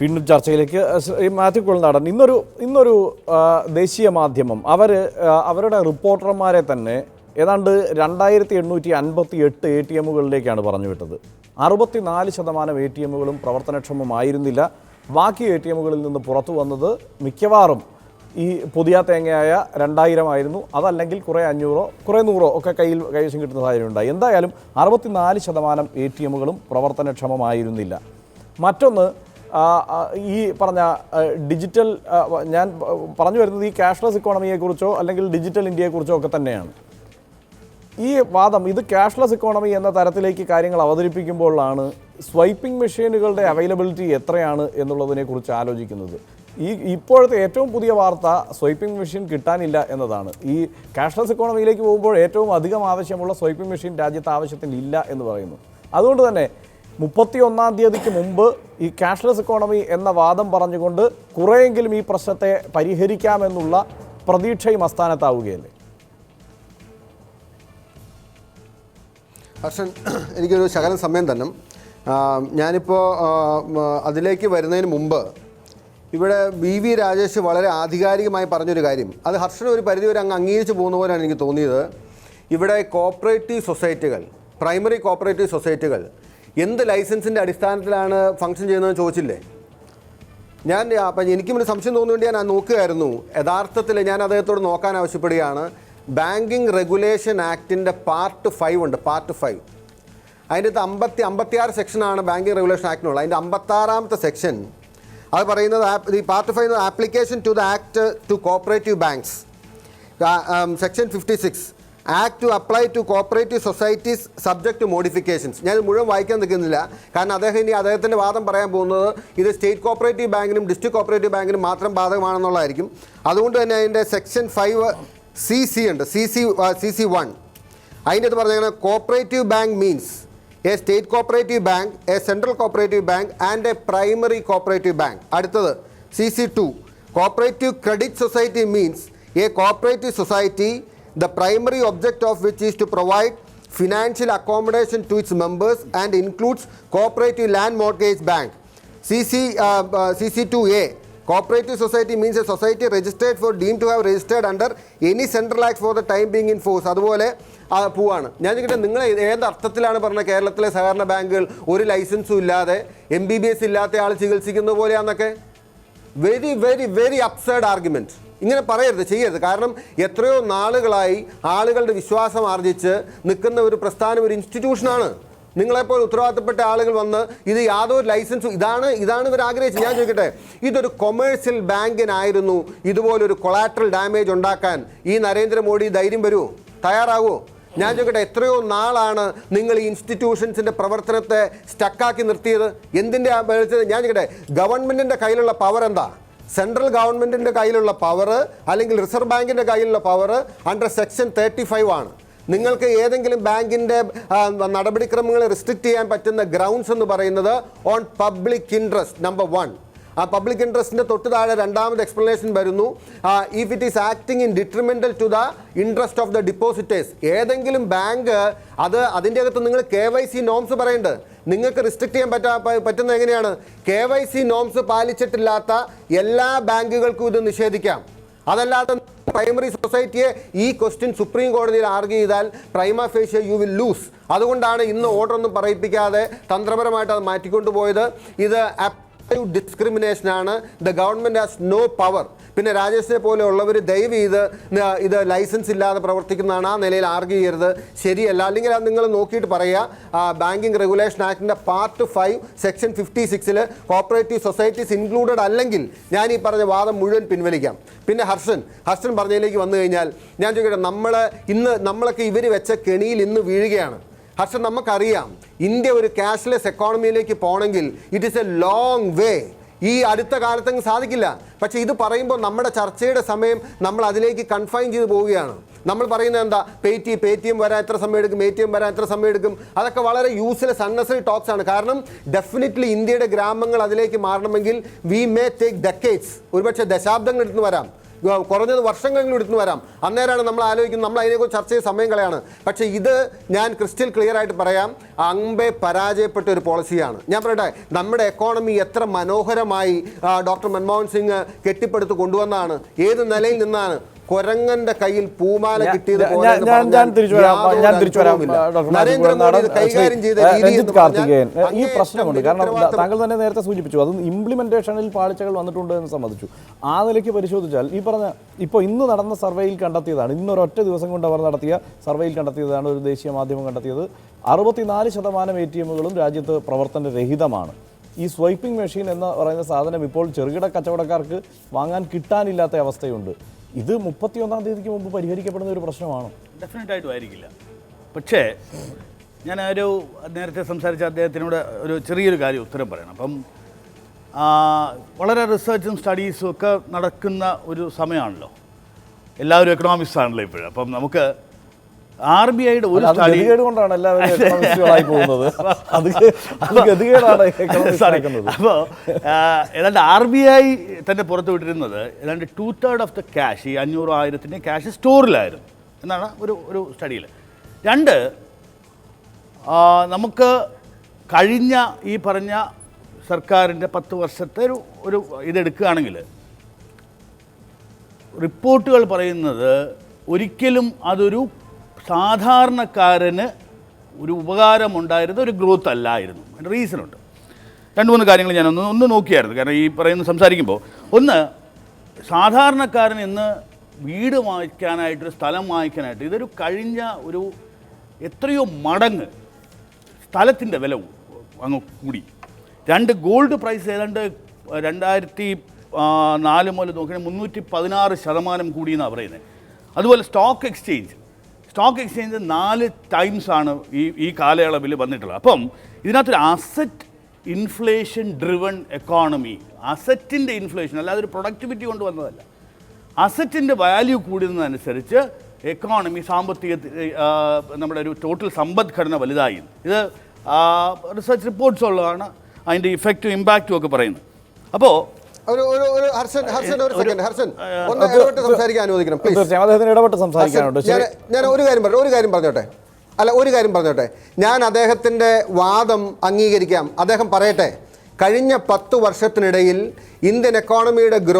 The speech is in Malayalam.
വീണ്ടും ചർച്ചയിലേക്ക് മാത്യു കുളനാടൻ ഇന്നൊരു ഇന്നൊരു ദേശീയ മാധ്യമം അവർ അവരുടെ റിപ്പോർട്ടർമാരെ തന്നെ ഏതാണ്ട് രണ്ടായിരത്തി എണ്ണൂറ്റി അൻപത്തി എട്ട് എ ടി എമ്മുകളിലേക്കാണ് പറഞ്ഞു വിട്ടത്. അറുപത്തിനാല് ശതമാനം എ ടി എമ്മുകളും പ്രവർത്തനക്ഷമമായിരുന്നില്ല. ബാക്കി എ ടി എമ്മുകളിൽ നിന്ന് പുറത്തു വന്നത് മിക്കവാറും ഈ പുതിയ തേങ്ങയായ രണ്ടായിരം ആയിരുന്നു. അതല്ലെങ്കിൽ കുറേ അഞ്ഞൂറോ കുറേ നൂറോ ഒക്കെ കയ്യിൽ കൈവശം കിട്ടുന്ന സാഹചര്യം ഉണ്ടായി എന്തായാലും അറുപത്തിനാല് ശതമാനം എ ടി എമ്മുകളും പ്രവർത്തനക്ഷമമായിരുന്നില്ല. മറ്റൊന്ന് ഈ പറഞ്ഞ ഡിജിറ്റൽ ഞാൻ പറഞ്ഞു വരുന്നത് ഈ ക്യാഷ്ലെസ് ഇക്കോണമിയെക്കുറിച്ചോ അല്ലെങ്കിൽ ഡിജിറ്റൽ ഇന്ത്യയെക്കുറിച്ചോ ഒക്കെ തന്നെയാണ്. ഈ വാദം ഇത് ക്യാഷ്ലെസ് ഇക്കോണമി എന്ന തരത്തിലേക്ക് കാര്യങ്ങൾ അവതരിപ്പിക്കുമ്പോഴാണ് സ്വൈപ്പിംഗ് മെഷീനുകളുടെ അവൈലബിലിറ്റി എത്രയാണ് എന്നുള്ളതിനെക്കുറിച്ച് ആലോചിക്കുന്നത്. ഈ ഇപ്പോഴത്തെ ഏറ്റവും പുതിയ വാർത്ത സ്വൈപ്പിംഗ് മെഷീൻ കിട്ടാനില്ല എന്നതാണ്. ഈ ക്യാഷ്ലെസ് ഇക്കോണമിയിലേക്ക് പോകുമ്പോൾ ഏറ്റവും അധികം ആവശ്യമുള്ള സ്വൈപ്പിംഗ് മെഷീൻ രാജ്യത്ത് ആവശ്യത്തിന് ഇല്ല എന്ന് പറയുന്നു. അതുകൊണ്ട് തന്നെ മുപ്പത്തി ഒന്നാം തീയതിക്ക് മുമ്പ് ഈ ക്യാഷ്ലെസ് ഇക്കോണമി എന്ന വാദം പറഞ്ഞുകൊണ്ട് കുറേയെങ്കിലും ഈ പ്രശ്നത്തെ പരിഹരിക്കാമെന്നുള്ള പ്രതീക്ഷയും അസ്ഥാനത്താവുകയല്ലേ ഹർഷൻ എനിക്കൊരു ശകലം സമയം തന്നെ ഞാനിപ്പോൾ അതിലേക്ക് വരുന്നതിന് മുമ്പ് ഇവിടെ ബി വി രാജേഷ് വളരെ ആധികാരികമായി പറഞ്ഞൊരു കാര്യം. അത് ഹർഷന് ഒരു പരിധിവരെ അങ്ങ് അംഗീകരിച്ച് പോകുന്ന പോലെയാണ് എനിക്ക് തോന്നിയത്. ഇവിടെ കോപ്പറേറ്റീവ് സൊസൈറ്റികൾ പ്രൈമറി കോപ്പറേറ്റീവ് സൊസൈറ്റികൾ എന്ത് ലൈസൻസിന്റെ അടിസ്ഥാനത്തിലാണ് ഫംഗ്ഷൻ ചെയ്യുന്നതെന്ന് ചോദിച്ചില്ലേ? ഞാൻ അപ്പം എനിക്കും ഒരു സംശയം തോന്നുന്നുണ്ട് ഞാൻ നോക്കുകയായിരുന്നു. യഥാർത്ഥത്തിൽ ഞാൻ അദ്ദേഹത്തോട് നോക്കാൻ ആവശ്യപ്പെടുകയാണ്. ബാങ്കിങ് റെഗുലേഷൻ ആക്ടിന്റെ പാർട്ട് ഫൈവ് ഉണ്ട് പാർട്ട് ഫൈവ് അതിന്റെ അകത്ത് അമ്പത്തി അമ്പത്തിയാറ് സെക്ഷനാണ് ബാങ്കിങ് റെഗുലേഷൻ ആക്ടിനുള്ളത് അതിന്റെ അമ്പത്താറാമത്തെ സെക്ഷൻ അത് പറയുന്നത് the part five application to the act to cooperative banks section fifty six act to apply to cooperative societies subject to modifications ഞാൻ മുഴുവൻ വായിക്കാൻ നിൽക്കുന്നില്ല. കാരണം അദ്ദേഹം ഇനി അദ്ദേഹത്തിന്റെ വാദം പറയാൻ പോകുന്നത് ഇത് സ്റ്റേറ്റ് കോപ്പറേറ്റീവ് ബാങ്കിനും ഡിസ്ട്രിക്ട് കോപ്പറേറ്റീവ് ബാങ്കിനും മാത്രം ബാധകമാണെന്നുള്ളതായിരിക്കും. അതുകൊണ്ട് തന്നെ അതിന്റെ സെക്ഷൻ ഫൈവ് സി സി ഉണ്ട്. C C C C one അതിന്റെ അത് പറഞ്ഞാൽ cooperative bank means a state cooperative bank a central cooperative bank and a primary cooperative bank അടുത്തത് C C two cooperative credit society means a cooperative society the primary object of which is to provide financial accommodation to its members and includes cooperative land mortgage bank C C C C two a Cooperative society means a society registered for deem to have registered under any central act for the time being in force അതുപോലെ പോവാണ്. ഞാൻ ചോദിക്കട്ടെ നിങ്ങൾ ഏത് അർത്ഥത്തിലാണ് പറഞ്ഞത്? കേരളത്തിലെ സഹകരണ ബാങ്കുകൾ ഒരു ലൈസൻസും ഇല്ലാതെ എം ബി ബി എസ് ഇല്ലാത്ത ആൾ ചികിത്സിക്കുന്ന പോലെയാണെന്നൊക്കെ very very very absurd argument ഇങ്ങനെ പറയരുത് ചെയ്യരുത്. കാരണം എത്രയോ നാളുകളായി ആളുകളുടെ വിശ്വാസം ആർജിച്ച് നിൽക്കുന്ന ഒരു പ്രസ്ഥാനം ഒരു ഇൻസ്റ്റിറ്റ്യൂഷനാണ് നിങ്ങളെപ്പോൾ ഉത്തരവാദിത്തപ്പെട്ട ആളുകൾ വന്ന് ഇത് യാതൊരു ലൈസൻസും ഇതാണ് ഇതാണ് ഇവർ ആഗ്രഹിച്ചത്. ഞാൻ ചോദിക്കട്ടെ ഇതൊരു കൊമേഴ്സ്യൽ ബാങ്കിനായിരുന്നു. ഇതുപോലൊരു കൊളാട്രൽ ഡാമേജ് ഉണ്ടാക്കാൻ ഈ നരേന്ദ്രമോദി ധൈര്യം വരൂ. തയ്യാറാകൂ ഞാൻ ചോദിക്കട്ടെ എത്രയോ നാളാണ് നിങ്ങൾ ഈ ഇൻസ്റ്റിറ്റ്യൂഷൻസിന്റെ പ്രവർത്തനത്തെ സ്റ്റക്കാക്കി നിർത്തിയത്? എന്തിന്റെ? ഞാൻ ചോദിക്കട്ടെ ഗവൺമെന്റിന്റെ കയ്യിലുള്ള പവർ എന്താ? സെൻട്രൽ ഗവൺമെന്റിന്റെ കയ്യിലുള്ള പവർ അല്ലെങ്കിൽ റിസർവ് ബാങ്കിന്റെ കയ്യിലുള്ള power under section thirty five ആണ്. നിങ്ങൾക്ക് ഏതെങ്കിലും ബാങ്കിന്റെ നടപടിക്രമങ്ങളെ റിസ്ട്രിക്ട് ചെയ്യാൻ പറ്റുന്ന ഗ്രൗണ്ട്സ് എന്ന് പറയുന്നത് on public interest number one ആ പബ്ലിക് ഇൻട്രസ്റ്റിന്റെ തൊട്ട് താഴെ രണ്ടാമത് എക്സ്പ്ലനേഷൻ വരുന്നു. If it is acting in detrimental to the interest of the depositors ഏതെങ്കിലും ബാങ്ക് അത് അതിന്റെ അകത്ത് നിങ്ങൾ കെ വൈ സി നോംസ് പറയേണ്ടത്. നിങ്ങൾക്ക് റിസ്ട്രിക്ട് ചെയ്യാൻ പറ്റാ പറ്റുന്നത് എങ്ങനെയാണ്? കെ വൈ സി നോംസ് പാലിച്ചിട്ടില്ലാത്ത എല്ലാ ബാങ്കുകൾക്കും ഇത് നിഷേധിക്കാം. അതല്ലാതെ പ്രൈമറി സൊസൈറ്റിയെ ഈ ക്വസ്റ്റ്യൻ സുപ്രീം കോടതിയിൽ ആർഗ്യൂ ചെയ്താൽ prima facie you will lose അതുകൊണ്ടാണ് ഇന്ന് ഓർഡർ ഒന്നും പറയിപ്പിക്കാതെ തന്ത്രപരമായിട്ട് അത് മാറ്റിക്കൊണ്ടുപോയത്. ഇത് ഡിസ്ക്രിമിനേഷൻ ആണ്. The government has no power പിന്നെ രാജേഷിനെ പോലെയുള്ളവർ ദയവ് ചെയ്ത് ഇത് ലൈസൻസ് ഇല്ലാതെ പ്രവർത്തിക്കുന്നതാണ് ആ നിലയിൽ ആർഗ്യൂ ചെയ്യരുത്. ശരിയല്ല. അല്ലെങ്കിൽ അത് നിങ്ങൾ നോക്കിയിട്ട് പറയുക. ബാങ്കിങ് റെഗുലേഷൻ ആക്ടിന്റെ പാർട്ട് ഫൈവ് സെക്ഷൻ ഫിഫ്റ്റി സിക്സിൽ കോപ്പറേറ്റീവ് സൊസൈറ്റീസ് ഇൻക്ലൂഡഡ് അല്ലെങ്കിൽ ഞാൻ ഈ പറഞ്ഞ വാദം മുഴുവൻ പിൻവലിക്കാം. പിന്നെ ഹർഷൻ. ഹർഷൻ പറഞ്ഞതിലേക്ക് വന്നു കഴിഞ്ഞാൽ ഞാൻ ചോദിക്കട്ടെ നമ്മൾ ഇന്ന് നമ്മളൊക്കെ ഇവർ വെച്ച കെണിയിൽ ഇന്ന് വീഴുകയാണ്. ഹർഷൻ നമുക്കറിയാം. ഇന്ത്യ ഒരു ക്യാഷ്ലെസ് എക്കോണമിയിലേക്ക് പോകണമെങ്കിൽ it is a long way ഈ അടുത്ത കാലത്തങ്ങ് സാധിക്കില്ല. പക്ഷേ ഇത് പറയുമ്പോൾ നമ്മുടെ ചർച്ചയുടെ സമയം നമ്മൾ അതിലേക്ക് കൺഫൈൻ ചെയ്ത് പോവുകയാണ്. നമ്മൾ പറയുന്നത് എന്താ? Pay T Paytm വരാൻ എത്ര സമയം എടുക്കും? എ ടി എം വരാൻ എത്ര സമയം എടുക്കും? അതൊക്കെ വളരെ യൂസ്ലെസ് അൺനെസറി ടോക്സ് ആണ്. കാരണം ഡെഫിനറ്റ്ലി ഇന്ത്യയുടെ ഗ്രാമങ്ങൾ അതിലേക്ക് മാറണമെങ്കിൽ വി മേ ടേക്ക് ഡെക്കേറ്റ്സ് ഒരുപക്ഷെ ദശാബ്ദങ്ങൾ എടുത്ത് വരാം. കുറഞ്ഞത് വർഷങ്ങളിൽ എടുത്തു വരാം. അന്നേരമാണ് നമ്മൾ ആലോചിക്കുന്നത് നമ്മൾ അതിനെക്കുറിച്ച് ചർച്ച ചെയ്ത് സമയം കളയാണ്. പക്ഷേ ഇത് ഞാൻ ക്രിസ്റ്റൽ ക്ലിയർ ആയിട്ട് പറയാം അമ്പെ പരാജയപ്പെട്ട ഒരു പോളിസിയാണ് ഞാൻ പറയട്ടെ നമ്മുടെ എക്കോണമി എത്ര മനോഹരമായി ഡോക്ടർ മൻമോഹൻ സിംഗ് കെട്ടിപ്പടുത്ത് കൊണ്ടുവന്നാണ് ഏത് നിലയിൽ നിന്നാണ് കൊരങ്ങന്റെ കയ്യിൽ പൂമാല കിട്ടിയത് കാർത്തികേയൻ ഈ പ്രശ്നമുണ്ട് കാരണം താങ്കൾ തന്നെ നേരത്തെ സൂചിപ്പിച്ചു. അത് ഇംപ്ലിമെന്റേഷനിൽ പാളിച്ചകൾ വന്നിട്ടുണ്ട് എന്ന് സമ്മതിച്ചു. ആ നിലയ്ക്ക് പരിശോധിച്ചാൽ ഈ പറഞ്ഞ ഇപ്പോൾ ഇന്ന് നടന്ന സർവേയിൽ കണ്ടെത്തിയതാണ്. ഇന്നൊരൊറ്റ ദിവസം കൊണ്ട് അവർ നടത്തിയ സർവേയിൽ കണ്ടെത്തിയതാണ് ഒരു ദേശീയ മാധ്യമം കണ്ടെത്തിയത്. അറുപത്തിനാല് ശതമാനം എ ടി എമ്മുകളും രാജ്യത്ത് പ്രവർത്തനരഹിതമാണ് ഈ സ്വൈപ്പിംഗ് മെഷീൻ എന്ന് പറയുന്ന സാധനം ഇപ്പോൾ ചെറുകിട കച്ചവടക്കാർക്ക് വാങ്ങാൻ കിട്ടാനില്ലാത്ത അവസ്ഥയുണ്ട്. ഇത് മുപ്പത്തിയൊന്നാം തീയതിക്ക് മുമ്പ് പരിഹരിക്കപ്പെടുന്ന ഒരു പ്രശ്നമാണ്? ഡെഫിനറ്റ് ആയിട്ടും ആയിരിക്കില്ല പക്ഷേ ഞാൻ ഒരു നേരത്തെ സംസാരിച്ച അദ്ദേഹത്തിനോട് ഒരു ചെറിയൊരു കാര്യം ഉത്തരം പറയണം. അപ്പം വളരെ റിസർച്ചും സ്റ്റഡീസും ഒക്കെ നടക്കുന്ന ഒരു സമയമാണല്ലോ. എല്ലാവരും എക്കണോമിക്സ് ആണല്ലോ ഇപ്പോഴും. അപ്പം നമുക്ക് ആർ ബി ഐയുടെ ഒരു സ്റ്റഡി കൊണ്ടാണ് എല്ലാവരും പോകുന്നത്. അപ്പോൾ ഏതാണ്ട് ആർ ബി ഐ തന്നെ പുറത്തു വിട്ടിരുന്നത് ഏതാണ്ട് two third of the cash ഈ അഞ്ഞൂറ് ആയിരത്തിന്റെ ക്യാഷ് സ്റ്റോറിലായിരുന്നു എന്നാണ് ഒരു ഒരു സ്റ്റഡിയിൽ രണ്ട് നമുക്ക് കഴിഞ്ഞ ഈ പറഞ്ഞ സർക്കാരിന്റെ പത്ത് വർഷത്തെ ഒരു ഒരു ഇതെടുക്കുകയാണെങ്കിൽ റിപ്പോർട്ടുകൾ പറയുന്നത് ഒരിക്കലും അതൊരു സാധാരണക്കാരന് ഒരു ഉപകാരമുണ്ടായിരുന്ന ഒരു ഗ്രോത്ത് അല്ലായിരുന്നു. അതിന് റീസണുണ്ട് രണ്ട് മൂന്ന് കാര്യങ്ങൾ ഞാൻ ഒന്ന് നോക്കിയായിരുന്നു. കാരണം ഈ പറയുന്ന സംസാരിക്കുമ്പോൾ ഒന്ന് സാധാരണക്കാരൻ ഇന്ന് വീട് വാങ്ങിക്കാനായിട്ടൊരു സ്ഥലം വാങ്ങിക്കാനായിട്ട് ഇതൊരു കഴിഞ്ഞ ഒരു എത്രയോ മടങ്ങ് സ്ഥലത്തിന്റെ വില അങ്ങ് കൂടി. രണ്ട് ഗോൾഡ് പ്രൈസ് ഏതാണ്ട് രണ്ടായിരത്തി നാല് മുതൽ നോക്കുകയാണെങ്കിൽ മുന്നൂറ്റി പതിനാറ് ശതമാനം കൂടി എന്നാണ് പറയുന്നത്. അതുപോലെ സ്റ്റോക്ക് എക്സ്ചേഞ്ച് സ്റ്റോക്ക് എക്സ്ചേഞ്ച് നാല് ടൈംസ് ആണ് ഈ ഈ കാലയളവിൽ വന്നിട്ടുള്ളത്. അപ്പം ഇതിനകത്തൊരു അസറ്റ് ഇൻഫ്ലേഷൻ ഡ്രിവൺ എക്കോണമി അസറ്റിന്റെ ഇൻഫ്ലേഷൻ അല്ലാതെ ഒരു പ്രൊഡക്ടിവിറ്റി കൊണ്ട് വന്നതല്ല. അസറ്റിന്റെ വാല്യൂ കൂടുന്നതനുസരിച്ച് എക്കോണമി സാമ്പത്തിക നമ്മുടെ ഒരു ടോട്ടൽ സമ്പദ്ഘടന വലുതായി. ഇത് റിസർച്ച് റിപ്പോർട്ട്സ് ഉള്ളതാണ് അതിന്റെ ഇഫക്റ്റും ഇമ്പാക്റ്റും ഒക്കെ പറയുന്നത്. അപ്പോൾ ഒരു ഒരു ഒരു ഹർഷൻ ഹർഷൻ ഒരു സെക്കൻഡ് ഹർഷൻ ഒന്ന് ഇടപെട്ട് സംസാരിക്കാൻ അനുവദിക്കണം പ്ലീസ് തീർച്ചയായും. അദ്ദേഹത്തിന് ഇടപെട്ട് സംസാരിക്കാനുണ്ട്. ഞാൻ ഞാൻ ഒരു കാര്യം പറഞ്ഞു ഒരു കാര്യം പറഞ്ഞോട്ടെ. അല്ല ഒരു കാര്യം പറഞ്ഞോട്ടെ. ഞാൻ അദ്ദേഹത്തിന്റെ വാദം അംഗീകരിക്കാം. അദ്ദേഹം പറയട്ടെ. കഴിഞ്ഞ പത്ത് വർഷത്തിനിടയിൽ ഇന്ത്യൻ എക്കോണമിയുടെ ഗ്രോ